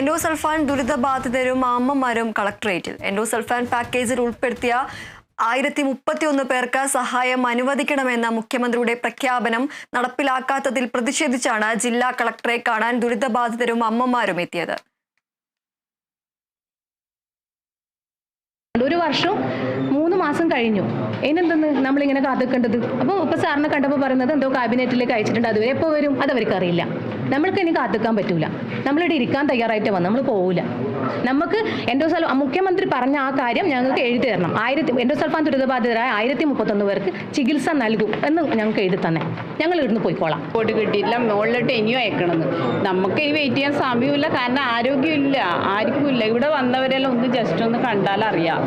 Endosulfan ദുരിതബാധിതരും അമ്മമാരും കളക്ടറേറ്റിൽ. Endosulfan പാക്കേജിൽ ഉൾപ്പെടുത്തിയ ആയിരത്തി മുപ്പത്തിയൊന്ന് പേർക്ക് സഹായം അനുവദിക്കണമെന്ന മുഖ്യമന്ത്രിയുടെ പ്രഖ്യാപനം നടപ്പിലാക്കാത്തതിൽ പ്രതിഷേധിച്ചാണ് ജില്ലാ കളക്ടറെ കാണാൻ ദുരിതബാധിതരും അമ്മമാരും എത്തിയത്. ഒരു വർഷം മാസം കഴിഞ്ഞു. അതിനെന്തെന്ന് നമ്മളിങ്ങനെ കാത്തിക്കേണ്ടത് അപ്പോൾ ഇപ്പൊ സാറിനെ കണ്ടപ്പോൾ പറയുന്നത് എന്തോ ക്യാബിനറ്റിലേക്ക് അയച്ചിട്ടുണ്ട്. അതുവരെ എപ്പോൾ വരും? അത് അവർക്ക് അറിയില്ല. നമ്മൾക്ക് ഇനി കാത്തിക്കാൻ പറ്റൂല. നമ്മളിവിടെ ഇരിക്കാൻ തയ്യാറായിട്ട് വന്നു. നമ്മൾ പോവില്ല. നമുക്ക് എൻഡോസൽ മുഖ്യമന്ത്രി പറഞ്ഞ ആ കാര്യം ഞങ്ങൾക്ക് എഴുതി തരണം. ആയിരത്തി എൻഡോസൾഫാൻ ദുരിതബാധിതരായ ആയിരത്തി മുപ്പത്തൊന്ന് പേർക്ക് ചികിത്സ നൽകും എന്ന് ഞങ്ങൾക്ക് എഴുതി തന്നെ. ഞങ്ങൾ ഇവിടുന്ന് പോയിക്കോളാം. റിപ്പോർട്ട് കിട്ടിയില്ല മുകളിലോട്ട് ഇനിയും അയക്കണമെന്ന്. നമുക്ക് ഇനി വെയിറ്റ് ചെയ്യാൻ സമയമില്ല കാരണം ആരോഗ്യമില്ല. ആർക്കും ഇല്ല ഇവിടെ വന്നവരെല്ലാം ഒന്ന് ജസ്റ്റ് ഒന്ന് കണ്ടാൽ അറിയാം.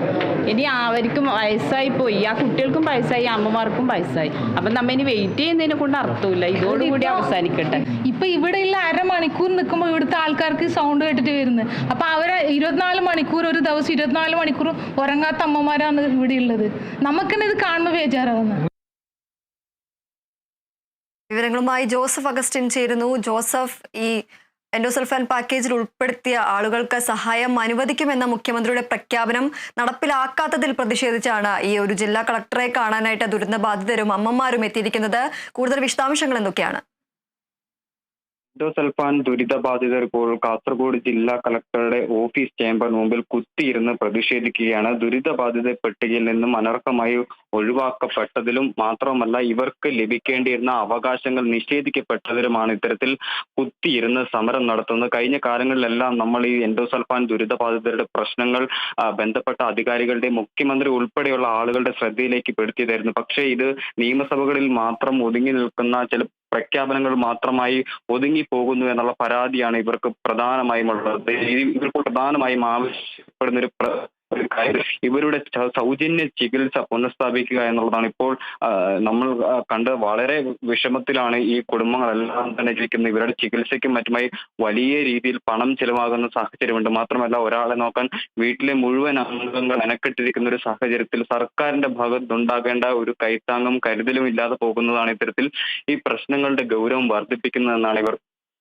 ഇനി അവർക്കും വയസ്സായി പോയി. ആ കുട്ടികൾക്കും വയസ്സായി അമ്മമാർക്കും വയസ്സായി. അപ്പം നമ്മൾ ഇനി വെയിറ്റ് ചെയ്യുന്നതിനെ കൊണ്ട് അർത്ഥമില്ല. ഇതോടുകൂടി അവസാനിക്കട്ടെ. ഇപ്പൊ ഇവിടെയുള്ള അരമണിക്കൂർ നിൽക്കുമ്പോൾ ഇവിടുത്തെ ആൾക്കാർക്ക് സൗണ്ട് കേട്ടിട്ട് വരുന്നത്. അപ്പൊ അവരെ ഇരുപത്തിനാല് മണിക്കൂർ ഒരു ദിവസം ഇരുപത്തിനാല് മണിക്കൂർ ഉറങ്ങാത്ത അമ്മമാരാണ് ഇവിടെ ഉള്ളത്. നമുക്കെന്നെ ഇത് കാണുമ്പോൾ ബേജാറാവുന്നത് വിവരങ്ങളുമായി ജോസഫ് അഗസ്റ്റിൻ ചേരുന്നു. ജോസഫ് ഈ എൻഡോസൾഫാൻ പാക്കേജിൽ ഉൾപ്പെടുത്തിയ ആളുകൾക്ക് സഹായം അനുവദിക്കുമെന്ന മുഖ്യമന്ത്രിയുടെ പ്രഖ്യാപനം നടപ്പിലാക്കാത്തതിൽ പ്രതിഷേധിച്ചാണ് ഈ ഒരു ജില്ലാ കളക്ടറെ കാണാനായിട്ട് ദുരന്തബാധിതരും അമ്മമാരും എത്തിയിരിക്കുന്നത്. കൂടുതൽ വിശദാംശങ്ങൾ എന്തൊക്കെയാണ്? എൻഡോസൾഫാൻ ദുരിതബാധിതർ ഇപ്പോൾ കാസർഗോഡ് ജില്ലാ കളക്ടറുടെ ഓഫീസ് ചേംബറിന് മുമ്പിൽ കുത്തിയിരുന്ന് പ്രതിഷേധിക്കുകയാണ്. ദുരിതബാധിത പട്ടികയിൽ നിന്നും അനർഹമായി ഒഴിവാക്കപ്പെട്ടതിലും മാത്രമല്ല ഇവർക്ക് ലഭിക്കേണ്ടിയിരുന്ന അവകാശങ്ങൾ നിഷേധിക്കപ്പെട്ടതിലുമാണ് ഇത്തരത്തിൽ കുത്തിയിരുന്ന് സമരം നടത്തുന്നത്. കഴിഞ്ഞ കാലങ്ങളിലെല്ലാം നമ്മൾ ഈ എൻഡോസൾഫാൻ ദുരിതബാധിതരുടെ പ്രശ്നങ്ങൾ ബന്ധപ്പെട്ട അധികാരികളുടെ മുഖ്യമന്ത്രി ഉൾപ്പെടെയുള്ള ആളുകളുടെ ശ്രദ്ധയിലേക്ക് പെടുത്തിയതായിരുന്നു. പക്ഷേ ഇത് നിയമസഭകളിൽ മാത്രം ഒതുങ്ങി നിൽക്കുന്ന ചില പ്രഖ്യാപനങ്ങൾ മാത്രമായി ഒതുങ്ങി പോകുന്നു എന്നുള്ള പരാതിയാണ് ഇവർക്ക് പ്രധാനമായും ഉള്ളത്. ഇവർക്ക് പ്രധാനമായും ആവശ്യപ്പെടുന്ന ഒരു ഒരു ഇവരുടെ സൗജന്യ ചികിത്സ പുനഃസ്ഥാപിക്കുക എന്നുള്ളതാണ് ഇപ്പോൾ നമ്മൾ കണ്ട് വളരെ വിഷമത്തിലാണ് ഈ കുടുംബങ്ങളെല്ലാം തന്നെ ജീവിക്കുന്നത് ഇവരുടെ ചികിത്സയ്ക്കും മറ്റുമായി വലിയ രീതിയിൽ പണം ചിലവാകുന്ന സാഹചര്യമുണ്ട്. മാത്രമല്ല ഒരാളെ നോക്കാൻ വീട്ടിലെ മുഴുവൻ അംഗങ്ങൾ അനക്കെട്ടിരിക്കുന്ന ഒരു സാഹചര്യത്തിൽ സർക്കാരിന്റെ ഭാഗത്തുണ്ടാകേണ്ട ഒരു കൈത്താങ്ങും കരുതലും ഇല്ലാതെ പോകുന്നതാണ് ഇത്തരത്തിൽ ഈ പ്രശ്നങ്ങളുടെ ഗൗരവം വർദ്ധിപ്പിക്കുന്നതെന്നാണ് ഇവർ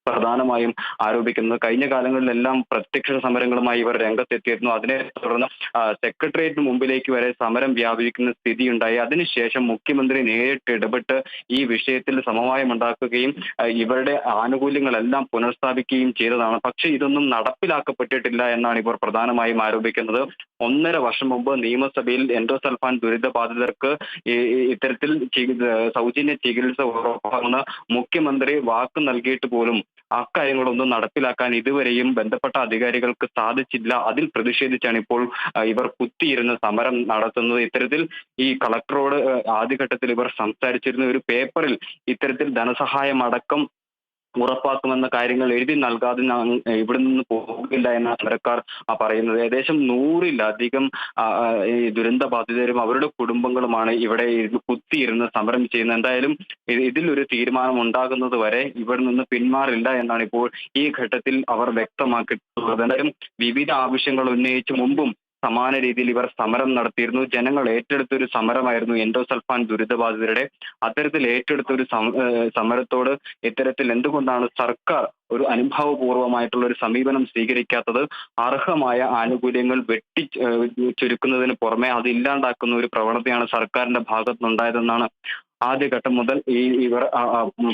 പ്രധാനമായും ആരോപിക്കുന്നത്. കഴിഞ്ഞ കാലങ്ങളിലെല്ലാം പ്രത്യക്ഷ സമരങ്ങളുമായി ഇവർ രംഗത്തെത്തിയിരുന്നു. അതിനെ തുടർന്ന് സെക്രട്ടേറിയറ്റിന് മുമ്പിലേക്ക് വരെ സമരം വ്യാപിക്കുന്ന സ്ഥിതിയുണ്ടായി. അതിനുശേഷം മുഖ്യമന്ത്രി നേരിട്ട് ഇടപെട്ട് ഈ വിഷയത്തിൽ സമവായം ഉണ്ടാക്കുകയും ഇവരുടെ ആനുകൂല്യങ്ങളെല്ലാം പുനഃസ്ഥാപിക്കുകയും ചെയ്തതാണ്. പക്ഷേ ഇതൊന്നും നടപ്പിലാക്കപ്പെട്ടിട്ടില്ല എന്നാണ് ഇവർ പ്രധാനമായും ആരോപിക്കുന്നത്. ഒന്നര വർഷം മുമ്പ് നിയമസഭയിൽ എൻഡോസൾഫാൻ ദുരിതബാധിതർക്ക് ഈ- ഈ ഇത്തരത്തിൽ സൗജന്യ ചികിത്സ ഉറപ്പാക്കുന്ന മുഖ്യമന്ത്രി വാക്ക് നൽകിയിട്ട് പോലും അക്കാര്യങ്ങളൊന്നും നടപ്പിലാക്കാൻ ഇതുവരെയും ബന്ധപ്പെട്ട അധികാരികൾക്ക് സാധിച്ചില്ല. അതിൽ പ്രതിഷേധിച്ചാണ് ഇപ്പോൾ ഇവർ കുത്തിയിരുന്ന് സമരം നടത്തുന്നത്. ഇത്തരത്തിൽ ഈ കളക്ടറോട് ആദ്യഘട്ടത്തിൽ ഇവർ സംസാരിച്ചിരുന്ന ഒരു പേപ്പറിൽ ഇത്തരത്തിൽ ധനസഹായം അടക്കം ഉറപ്പാക്കുമെന്ന കാര്യങ്ങൾ എഴുതി നൽകാതെ ഇവിടെ നിന്ന് പോകില്ല എന്ന് സമരക്കാർ ആ, പറയുന്നത്. ഏകദേശം നൂറിലധികം ദുരന്ത ബാധിതരും അവരുടെ കുടുംബങ്ങളുമാണ് ഇവിടെ കുത്തിയിരുന്ന് സമരം ചെയ്യുന്നത്. എന്തായാലും ഇത് ഇതിലൊരു തീരുമാനം ഉണ്ടാകുന്നത് വരെ ഇവിടെ നിന്ന് പിന്മാറില്ല എന്നാണ് ഇപ്പോൾ ഈ ഘട്ടത്തിൽ അവർ വ്യക്തമാക്കിയിട്ടുള്ളത്. എന്തായാലും വിവിധ ആവശ്യങ്ങൾ ഉന്നയിച്ച് മുമ്പും സമാന രീതിയിൽ ഇവർ സമരം നടത്തിയിരുന്നു. ജനങ്ങൾ ഏറ്റെടുത്തൊരു സമരമായിരുന്നു എൻഡോസൾഫാൻ ദുരിതബാധിതരുടെ. അത്തരത്തിൽ ഏറ്റെടുത്തൊരു സമരത്തോട് ഇത്തരത്തിൽ എന്തുകൊണ്ടാണ് സർക്കാർ ഒരു അനുഭവപൂർവമായിട്ടുള്ള ഒരു സമീപനം സ്വീകരിക്കാത്തത്? അർഹമായ ആനുകൂല്യങ്ങൾ വെട്ടി ചുരുക്കുന്നതിന് പുറമെ അത് ഇല്ലാണ്ടാക്കുന്ന ഒരു പ്രവണതയാണ് സർക്കാരിന്റെ ഭാഗത്തുനിന്നുണ്ടായതെന്നാണ് ആദ്യഘട്ടം മുതൽ ഈ ഇവർ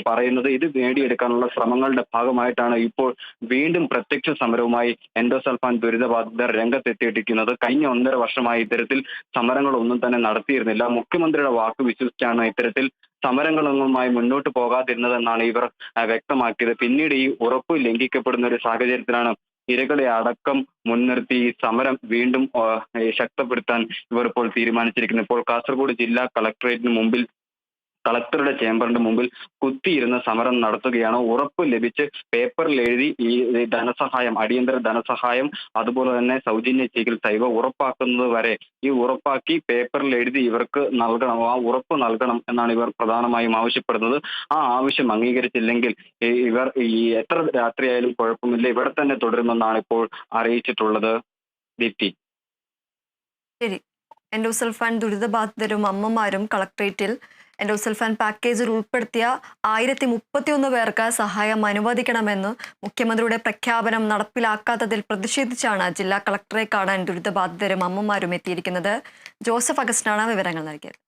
പറയുന്നത് ഇത് നേടിയെടുക്കാനുള്ള ശ്രമങ്ങളുടെ ഭാഗമായിട്ടാണ് ഇപ്പോൾ വീണ്ടും പ്രത്യക്ഷ സമരവുമായി എൻഡോസൽഫാൻ ദുരിതബാധിതർ രംഗത്തെത്തിയിരിക്കുന്നത് കഴിഞ്ഞ ഒന്നര വർഷമായി ഇത്തരത്തിൽ സമരങ്ങളൊന്നും തന്നെ നടത്തിയിരുന്നില്ല. മുഖ്യമന്ത്രിയുടെ വാക്ക് വിശ്വസിച്ചാണ് ഇത്തരത്തിൽ സമരങ്ങളൊന്നുമായി മുന്നോട്ട് പോകാതിരുന്നതെന്നാണ് ഇവർ വ്യക്തമാക്കിയത്. പിന്നീട് ഈ ഉറപ്പ് ലംഘിക്കപ്പെടുന്ന ഒരു സാഹചര്യത്തിലാണ് ഇരകളെ അടക്കം മുൻനിർത്തി ഈ സമരം വീണ്ടും ശക്തപ്പെടുത്താൻ ഇവർ ഇപ്പോൾ തീരുമാനിച്ചിരിക്കുന്നു ഇപ്പോൾ കാസർഗോഡ് ജില്ലാ കളക്ടറേറ്റിന് മുമ്പിൽ കളക്ടറുടെ ചേംബറിന്റെ മുമ്പിൽ കുത്തിയിരുന്ന് സമരം നടത്തുകയാണ്. ഉറപ്പ് ലഭിച്ച് പേപ്പറിൽ എഴുതി ഈ ധനസഹായം അടിയന്തര ധനസഹായം അതുപോലെ തന്നെ സൗജന്യ ചികിത്സ ഇവ ഉറപ്പാക്കുന്നത് വരെ. ഈ ഉറപ്പാക്കി പേപ്പറിൽ എഴുതി ഇവർക്ക് നൽകണം. ആ ഉറപ്പ് നൽകണം എന്നാണ് ഇവർ പ്രധാനമായും ആവശ്യപ്പെടുന്നത്. ആ ആവശ്യം അംഗീകരിച്ചില്ലെങ്കിൽ ഇവർ ഈ എത്ര രാത്രിയായാലും കുഴപ്പമില്ല. ഇവിടെ തന്നെ തുടരുമെന്നാണ് ഇപ്പോൾ അറിയിച്ചിട്ടുള്ളത്. ദീപ്തി. ശരി. എൻഡോസൾഫാൻ ദുരിതബാധിതരും അമ്മമാരും കളക്ടറേറ്റിൽ എൻഡോസൾഫാൻ പാക്കേജിൽ ഉൾപ്പെടുത്തിയ ആയിരത്തി മുപ്പത്തിയൊന്ന് പേർക്ക് സഹായം അനുവദിക്കണമെന്ന് മുഖ്യമന്ത്രിയുടെ പ്രഖ്യാപനം നടപ്പിലാക്കാത്തതിൽ പ്രതിഷേധിച്ചാണ് ജില്ലാ കളക്ടറെ കാണാൻ ദുരിതബാധിതരും അമ്മമാരും എത്തിയിരിക്കുന്നത്. ജോസഫ് അഗസ്റ്റിനാണ് വിവരങ്ങൾ നൽകിയത്.